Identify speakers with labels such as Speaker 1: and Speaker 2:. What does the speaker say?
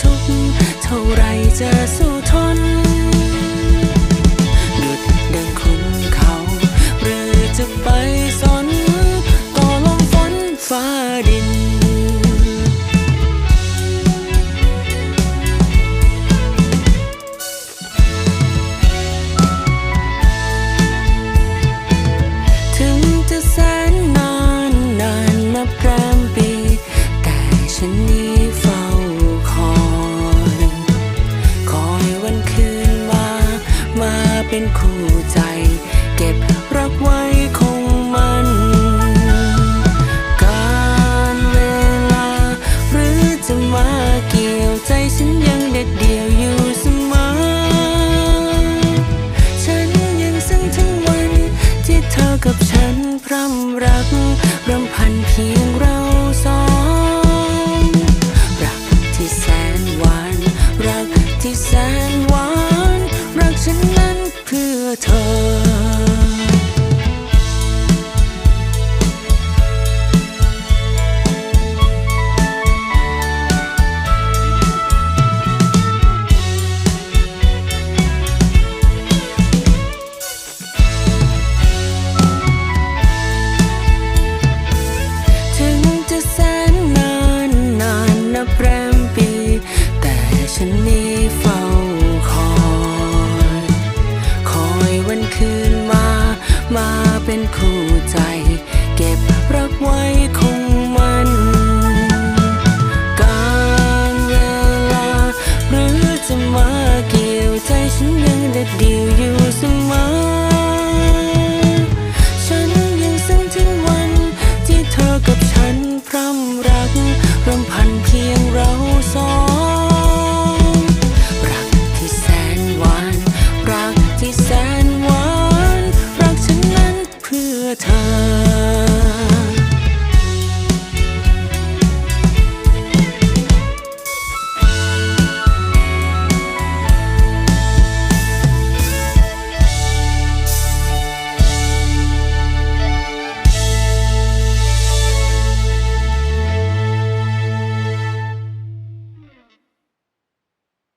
Speaker 1: ทุกข์เท่าไรจะสู้ทน เป็นคู่ใจ เก็บรักไว้คงมัน การเวลา หรือจะมาเกี่ยวใจฉันยังเด็ดเดี่ยวอยู่เสมอ ฉันยังซึ้งทั้งวันที่เธอกับฉันพร่ำรัก ฉันนี้เฝ้าคอย คอยวันคืนมา มาเป็นคู่ใจ เก็บรักไว้ค